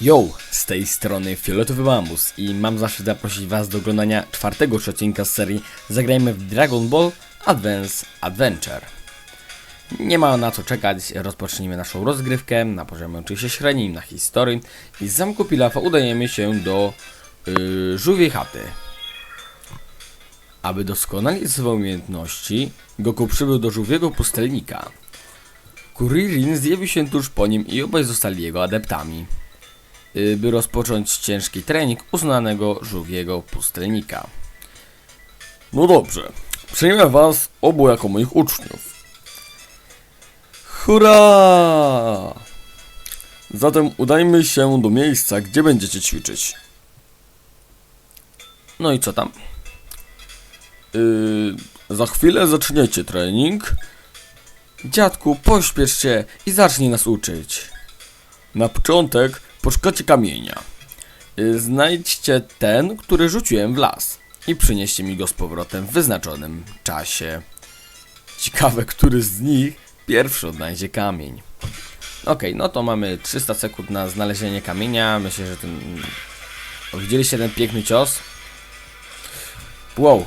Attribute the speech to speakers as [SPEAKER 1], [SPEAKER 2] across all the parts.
[SPEAKER 1] Yo, z tej strony Fioletowy Bambus i mam zaszczyt zaprosić Was do oglądania czwartego już odcinka z serii Zagrajmy w Dragon Ball Advance Adventure. Nie ma na co czekać, rozpocznijmy naszą rozgrywkę na poziomie oczywiście średnim, na historii i z zamku Pilafa udajemy się do yy, żółwiej chaty. Aby doskonalić swoje umiejętności, Goku przybył do żółwiego pustelnika. Kuririn zjawił się tuż po nim i obaj zostali jego adeptami by rozpocząć ciężki trening uznanego żółwiego pustelnika. No dobrze, przyjmę was obu jako moich uczniów. Hurra! Zatem udajmy się do miejsca, gdzie będziecie ćwiczyć. No i co tam? Yy, za chwilę zaczniecie trening. Dziadku, pośpiesz się i zacznij nas uczyć. Na początek poszukacie kamienia. Y, Znajdźcie ten, który rzuciłem w las i przynieście mi go z powrotem w wyznaczonym czasie. Ciekawe, który z nich pierwszy odnajdzie kamień. Okej, no to mamy 300 sekund na znalezienie kamienia. Myślę, że ten... Widzieliście ten piękny cios? Wow.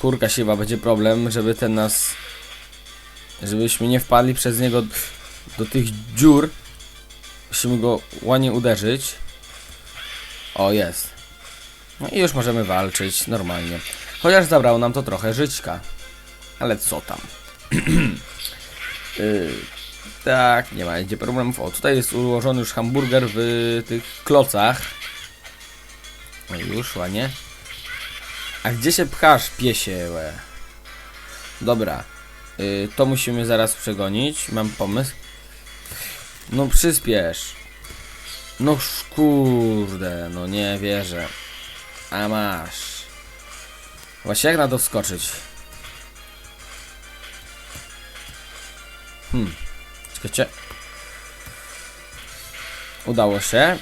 [SPEAKER 1] Kurka siwa, będzie problem, żeby ten nas... Żebyśmy nie wpadli przez niego do tych dziur. Musimy go ładnie uderzyć. O, jest. No i już możemy walczyć normalnie. Chociaż zabrało nam to trochę żyćka. Ale co tam? yy, tak, nie ma będzie problemów. O, tutaj jest ułożony już hamburger w tych klocach. No już, ładnie. A gdzie się pchasz, piesiełe? Dobra. Yy, to musimy zaraz przegonić. Mam pomysł. No przyspiesz. No kurde, no nie wierzę. A masz. Właśnie jak na to wskoczyć? Hmm. Czekajcie. Udało się.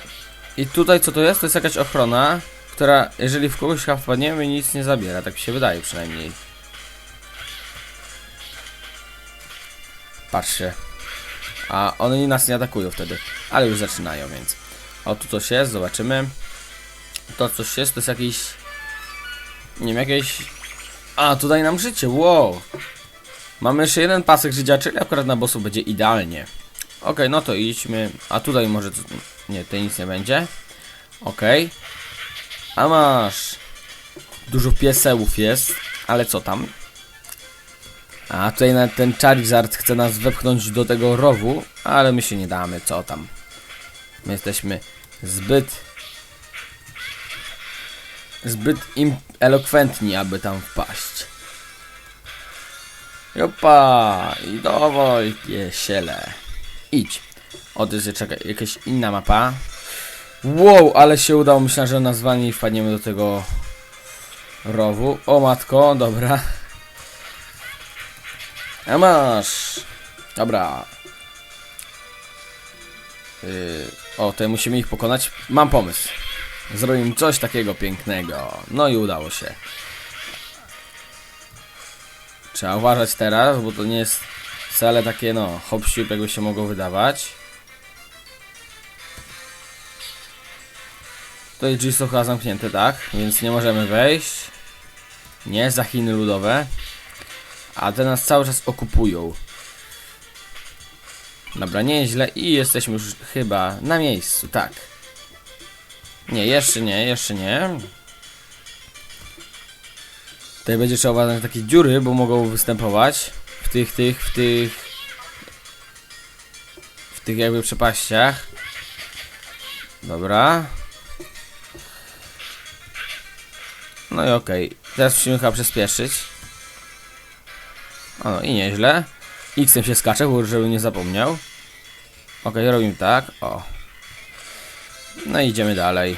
[SPEAKER 1] I tutaj co to jest? To jest jakaś ochrona, która jeżeli w kogoś wpadniemy nic nie zabiera. Tak mi się wydaje przynajmniej. Patrzcie. A one nas nie atakują wtedy, ale już zaczynają, więc. O, tu coś jest, zobaczymy. To coś jest, to jest jakiś... Nie wiem, jakieś... A, tutaj nam życie, wow! Mamy jeszcze jeden pasek życia, czyli akurat na bossu będzie idealnie. Okej, no to idźmy. A tutaj może... Nie, tutaj nic nie będzie. Okej. A masz... Dużo piesełów jest, ale co tam? A tutaj nawet ten Charizard chce nas wepchnąć do tego rowu, ale my się nie damy, co tam. My jesteśmy zbyt... Zbyt im elokwentni, aby tam wpaść. Jopa! I dawaj, piesiele. Idź. O, to jest, czekaj, jakaś inna mapa. Wow, ale się udało. Myślałem, że nas zwalni i wpadniemy do tego rowu. O matko, dobra. A masz. Dobra. Yy, o, tutaj musimy ich pokonać. Mam pomysł. Zrobimy coś takiego pięknego. No i udało się. Trzeba uważać teraz, bo to nie jest wcale takie, no, hop jakby się mogło wydawać. Drzwi są chyba zamknięte, tak? Więc nie możemy wejść. Nie, za Chiny ludowe. A te nas cały czas okupują. Dobra, nieźle i jesteśmy już chyba na miejscu, tak. Nie, jeszcze nie, jeszcze nie. Tutaj będzie trzeba uważać takie dziury, bo mogą występować w tych, tych, w tych w tych jakby przepaściach. Dobra. No i okej. Teraz musimy chyba przyspieszyć. O, no i nieźle. X-em się skacze, żeby nie zapomniał. Ok, robimy tak. O. No i idziemy dalej.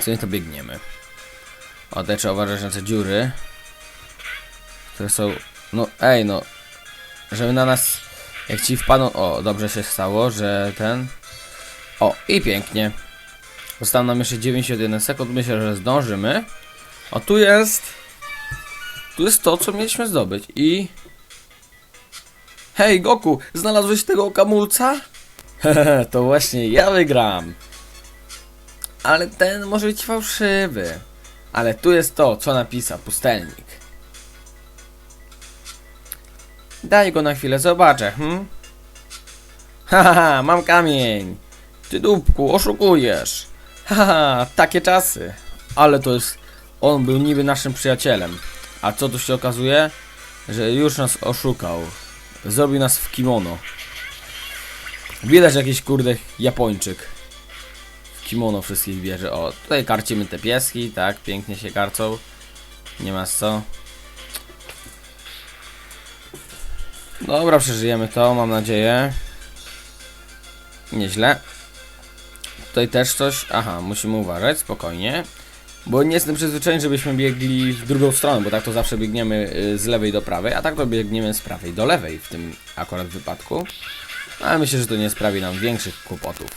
[SPEAKER 1] Co nie to biegniemy. O, tutaj trzeba uważać na te dziury. Które są... No, ej, no. Żeby na nas... Jak ci wpadną... O, dobrze się stało, że ten... O, i pięknie. Zostało nam jeszcze 91 sekund. Myślę, że zdążymy. O, tu jest... Tu jest to, co mieliśmy zdobyć i... Hej, Goku, znalazłeś tego kamulca? Hehe, to właśnie ja wygram. Ale ten może być fałszywy. Ale tu jest to, co napisał pustelnik. Daj go na chwilę, zobaczę, hm? Haha, mam kamień. Ty dupku, oszukujesz. Haha, takie czasy. Ale to jest... On był niby naszym przyjacielem. A co tu się okazuje? Że już nas oszukał. Zrobił nas w kimono. Widać jakiś kurde Japończyk. W kimono wszystkich bierze. O, tutaj karcimy te pieski, tak, pięknie się karcą. Nie ma co. Dobra, przeżyjemy to, mam nadzieję. Nieźle. Tutaj też coś. Aha, musimy uważać, spokojnie. Bo nie jestem przyzwyczajony, żebyśmy biegli w drugą stronę, bo tak to zawsze biegniemy y, z lewej do prawej, a tak to biegniemy z prawej do lewej w tym akurat wypadku. Ale myślę, że to nie sprawi nam większych kłopotów.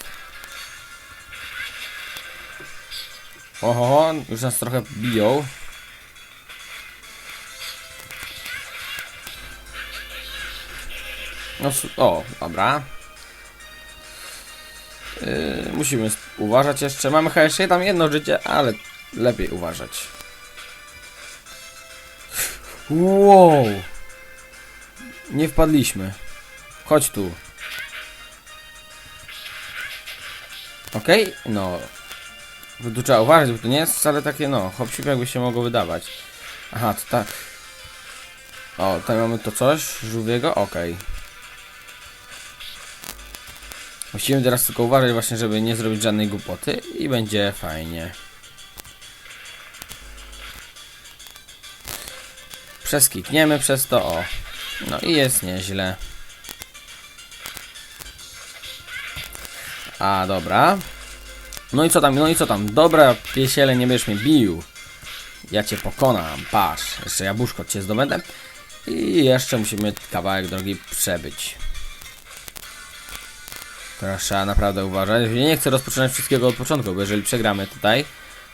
[SPEAKER 1] Oho, już nas trochę biją. No, o, dobra. Yy, musimy uważać jeszcze. Mamy chyba jeszcze tam jedno życie, ale lepiej uważać. Wow! Nie wpadliśmy. Chodź tu. Okej, no. Bo Tu trzeba uważać, bo to nie jest wcale takie, no, hop jakby się mogło wydawać. Aha, to tak. O, tutaj mamy to coś żółwiego? Okej. Musimy teraz tylko uważać właśnie, żeby nie zrobić żadnej głupoty i będzie fajnie. Przeskikniemy przez to, o. No i jest nieźle. A, dobra. No i co tam, no i co tam? Dobra, piesiele, nie będziesz mnie bił. Ja cię pokonam, patrz. Jeszcze jabłuszko cię zdobędę. I jeszcze musimy kawałek drogi przebyć. Trzeba naprawdę uważać. Nie chcę rozpoczynać wszystkiego od początku, bo jeżeli przegramy tutaj,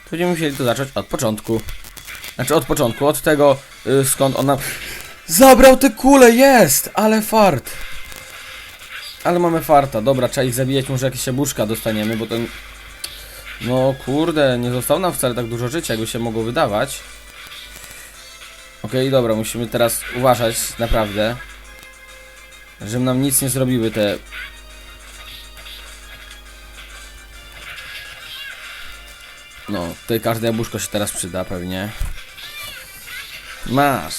[SPEAKER 1] to będziemy musieli to zacząć od początku. Znaczy od początku, od tego y, skąd ona... Zabrał te kule, jest! Ale fart! Ale mamy farta, dobra, trzeba ich zabijać, może jakieś jabłuszka dostaniemy, bo to... No kurde, nie zostało nam wcale tak dużo życia, jakby się mogło wydawać. Okej, dobra, musimy teraz uważać, naprawdę. Żeby nam nic nie zrobiły te... No, tutaj każde jabłuszko się teraz przyda pewnie. Masz.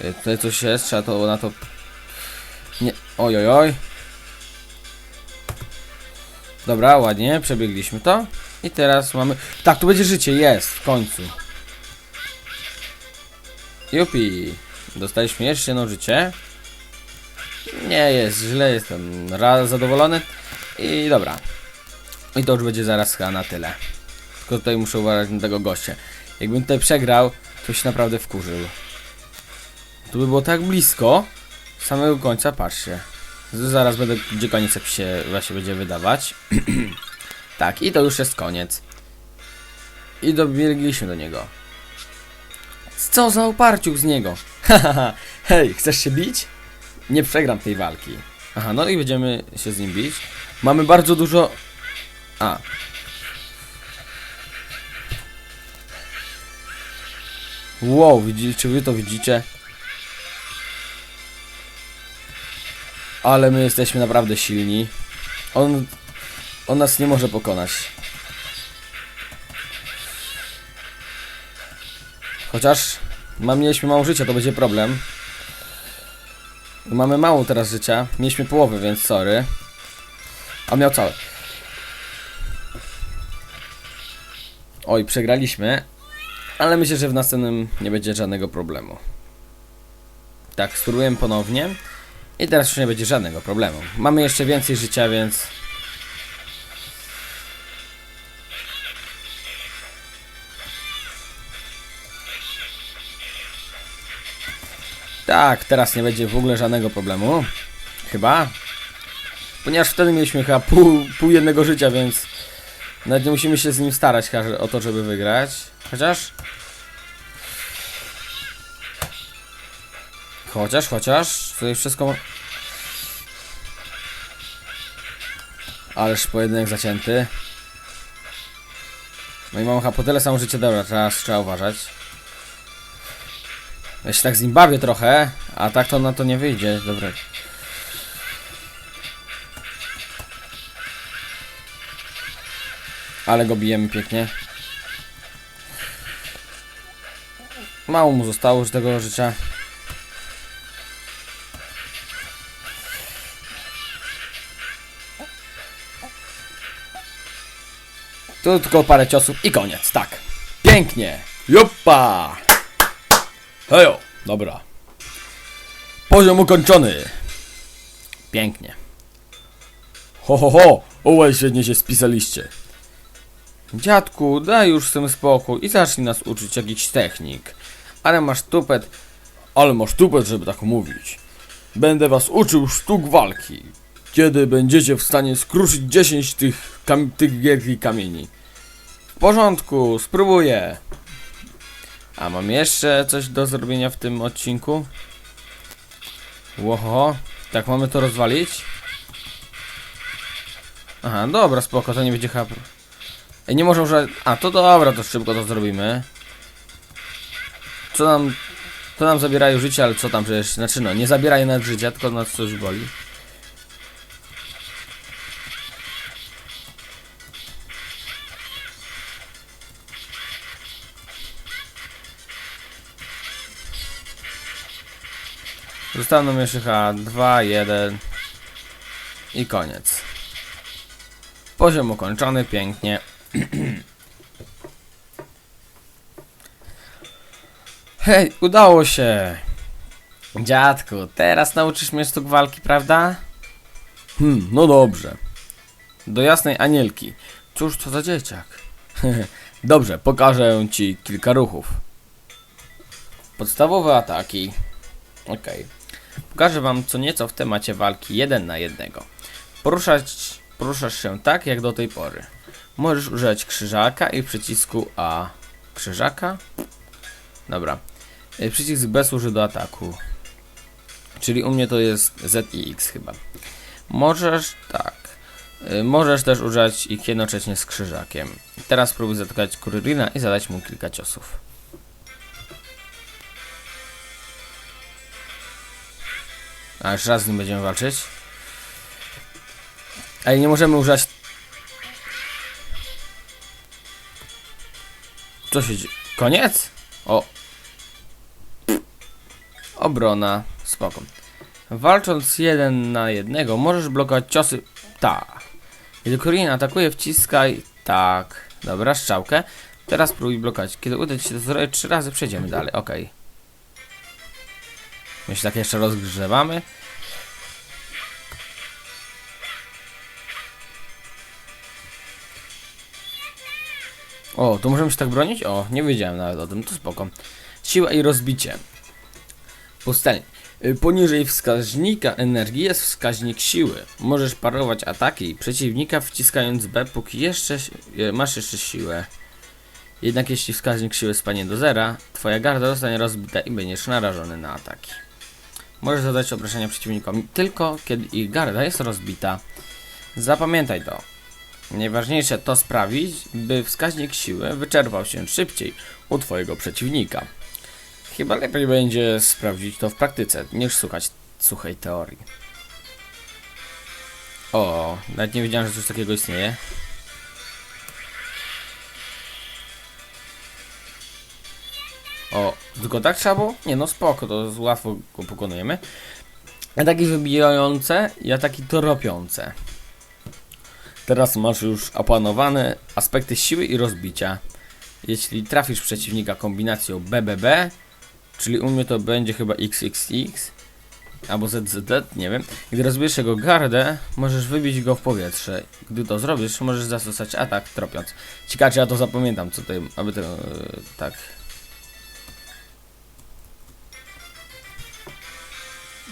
[SPEAKER 1] Y, Tutaj coś jest, trzeba to na to... Nie, oj, oj, oj. Dobra, ładnie, przebiegliśmy to. I teraz mamy... Tak, tu będzie życie, jest, w końcu. Jupi. Dostaliśmy jeszcze jedno życie. Nie jest źle, jestem raz zadowolony. I dobra. I to już będzie zaraz chyba na tyle. Tylko tutaj muszę uważać na tego gościa. Jakbym tutaj przegrał, to się naprawdę wkurzył. Tu by było tak blisko. Samego końca, patrzcie. Zaraz będę, gdzie koniec się właśnie będzie wydawać. tak, i to już jest koniec. I dobiegliśmy do niego. Co za uparciuk z niego? Hej, chcesz się bić? Nie przegram tej walki. Aha, no i będziemy się z nim bić. Mamy bardzo dużo... A. Wow, czy wy to widzicie? Ale my jesteśmy naprawdę silni. On... On nas nie może pokonać. Chociaż mam, mieliśmy mało życia, to będzie problem. Mamy mało teraz życia. Mieliśmy połowę, więc sorry. A miał całe. Oj, przegraliśmy. Ale myślę, że w następnym nie będzie żadnego problemu. Tak, spróbujemy ponownie. I teraz już nie będzie żadnego problemu. Mamy jeszcze więcej życia, więc... Tak, teraz nie będzie w ogóle żadnego problemu. Chyba. Ponieważ wtedy mieliśmy chyba pół, pół jednego życia, więc... Nawet nie musimy się z nim starać o to, żeby wygrać. Chociaż... Chociaż, chociaż... Tutaj wszystko... Ależ pojedynek zacięty. No i mam chyba po tyle samo życie, dobra, teraz trzeba uważać. Ja się tak z nim bawię trochę, a tak to na to nie wyjdzie, dobra. Ale go bijemy pięknie. Mało mu zostało już tego życia. Tu tylko parę ciosów i koniec, tak. Pięknie. Jupa! Hejo, dobra. Poziom ukończony. Pięknie. Ho, ho, ho! Ołej, świetnie się spisaliście. Dziadku, daj już tym spokój i zacznij nas uczyć jakichś technik. Ale masz tupet, ale masz tupet, żeby tak mówić. Będę was uczył sztuk walki. Kiedy będziecie w stanie skruszyć 10 tych, kam tych wielkich kamieni. W porządku, spróbuję. A mam jeszcze coś do zrobienia w tym odcinku? Łoho, tak mamy to rozwalić? Aha, dobra, spoko, to nie będzie chyba... Ej, nie może używać... A, to dobra, to szybko to zrobimy. Co nam... To nam zabierają życie, ale co tam przecież... Znaczy no, nie zabierają nawet życia, tylko nas coś boli. Zostało nam jeszcze chyba 2, 1 i koniec. Poziom ukończony, pięknie. Hej, udało się! Dziadku, teraz nauczysz mnie sztuk walki, prawda? Hmm, no dobrze. Do jasnej anielki. Cóż to za dzieciak? dobrze, pokażę ci kilka ruchów. Podstawowe ataki. Okej. Pokażę wam co nieco w temacie walki jeden na jednego. Poruszać, poruszasz się tak jak do tej pory. Możesz używać krzyżaka i przycisku A. Krzyżaka? Dobra. Y, Przycisk B służy do ataku. Czyli u mnie to jest Z i X chyba. Możesz, tak. Y, Możesz też używać ich jednocześnie z krzyżakiem. Teraz spróbuj zatkać Kuririna i zadać mu kilka ciosów. A jeszcze raz z nim będziemy walczyć. Ej, nie możemy używać... Co się dzieje? Koniec? O. Obrona. Spoko. Walcząc jeden na jednego, możesz blokować ciosy... Tak. Kiedy Korin atakuje, wciskaj... Tak. Dobra, strzałkę. Teraz próbuj blokować. Kiedy uda ci się to zrobić trzy razy, przejdziemy dalej. Okej. My się tak jeszcze rozgrzewamy. O, to możemy się tak bronić? O, nie wiedziałem nawet o tym, to spoko. Siła i rozbicie. Pustelnie. Y, Poniżej wskaźnika energii jest wskaźnik siły. Możesz parować ataki przeciwnika wciskając B, póki jeszcze y, masz jeszcze siłę. Jednak jeśli wskaźnik siły spadnie do zera, twoja garda zostanie rozbita i będziesz narażony na ataki. Możesz zadać obrażenia przeciwnikom tylko kiedy ich garda jest rozbita. Zapamiętaj to. Najważniejsze to sprawić, by wskaźnik siły wyczerpał się szybciej u twojego przeciwnika. Chyba lepiej będzie sprawdzić to w praktyce, niż słuchać suchej teorii. O, nawet nie wiedziałem, że coś takiego istnieje. O, tylko tak trzeba było? Nie no spoko, to łatwo go pokonujemy. Ataki wybijające i ataki toropiące. Teraz masz już opanowane aspekty siły i rozbicia. Jeśli trafisz przeciwnika kombinacją BBB, czyli u mnie to będzie chyba XXX albo ZZZ, nie wiem. Gdy rozbierzesz jego gardę, możesz wybić go w powietrze. Gdy to zrobisz, możesz zastosować atak tropiąc. Ciekawe, ja to zapamiętam, co tutaj, aby to, e, tak.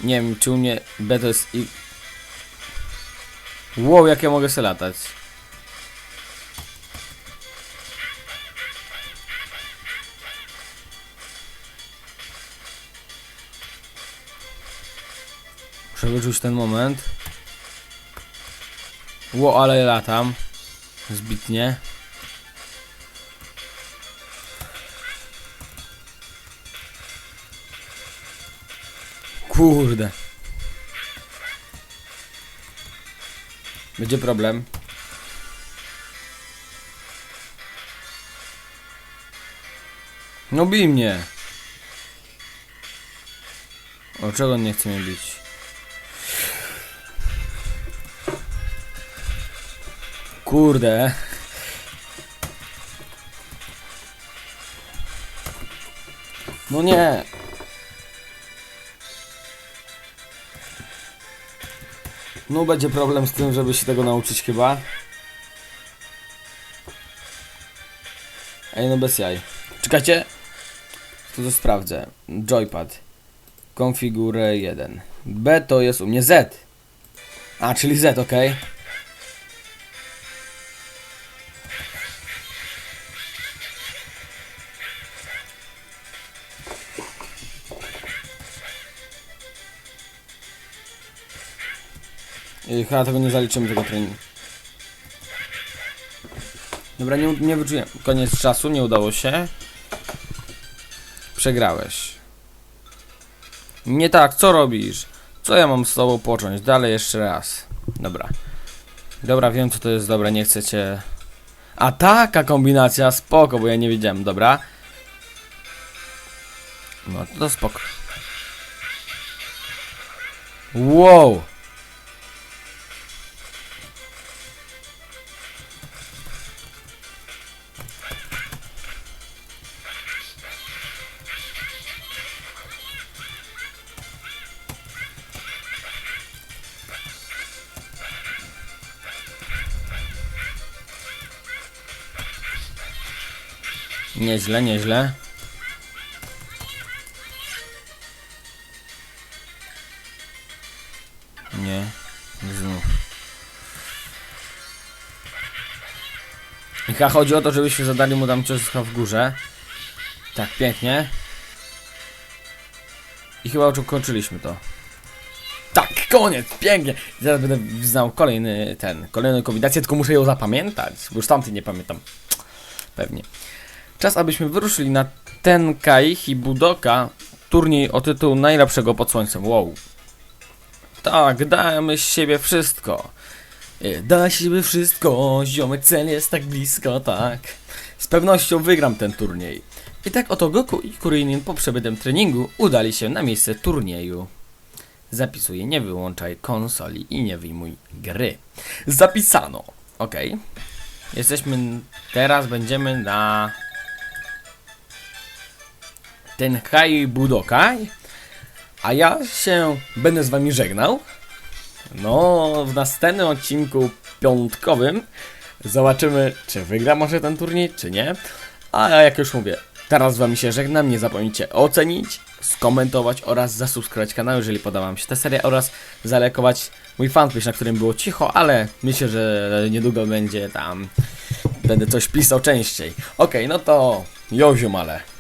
[SPEAKER 1] Nie wiem, czy u mnie B to jest. Wow, jak ja mogę se latać. Muszę wyczuć ten moment. Ło, ale latam. Zbitnie. Kurde. Będzie problem. No bij mnie. O czego nie chce mnie bić? Kurde. No nie. No będzie problem z tym, żeby się tego nauczyć chyba. Ej, no bez jaj. Czekajcie. To to sprawdzę. Joypad. Konfigurę 1. B to jest u mnie Z. A, czyli Z, ok. Chyba tego nie zaliczymy tego treningu. Dobra, nie, nie wyczuję. Koniec czasu, nie udało się. Przegrałeś. Nie tak, co robisz? Co ja mam z tobą począć? Dalej jeszcze raz. Dobra. Dobra, wiem co to jest dobre, nie chcecie... A taka kombinacja, spoko, bo ja nie wiedziałem, dobra. No to spoko. Wow! Nieźle, nieźle. Nie. Znów. Chyba chodzi o to, żebyśmy zadali mu tam coś w górze. Tak, pięknie. I chyba ukończyliśmy to. Tak, koniec, pięknie. Zaraz będę znał kolejny ten, kolejną kombinację, tylko muszę ją zapamiętać, bo już tamty nie pamiętam. Pewnie. Czas, abyśmy wyruszyli na Tenkai Budoka, turniej o tytuł najlepszego pod słońcem. Wow. Tak, dajmy z siebie wszystko. Y, Da siebie wszystko, ziomek cel jest tak blisko, tak. Z pewnością wygram ten turniej. I tak oto Goku i Kurinin po przebytym treningu udali się na miejsce turnieju. Zapisuję, nie wyłączaj konsoli i nie wyjmuj gry. Zapisano. Ok. Jesteśmy, teraz będziemy na ten Hai Budokai, a ja się będę z wami żegnał. No, w następnym odcinku piątkowym zobaczymy, czy wygra może ten turniej, czy nie. A jak już mówię, teraz z wami się żegnam. Nie zapomnijcie ocenić, skomentować oraz zasubskrybować kanał, jeżeli podoba wam się ta seria oraz zalajkować mój fanpage, na którym było cicho, ale myślę, że niedługo będzie tam, będę coś pisał częściej. Okej, no to, jo ziomale.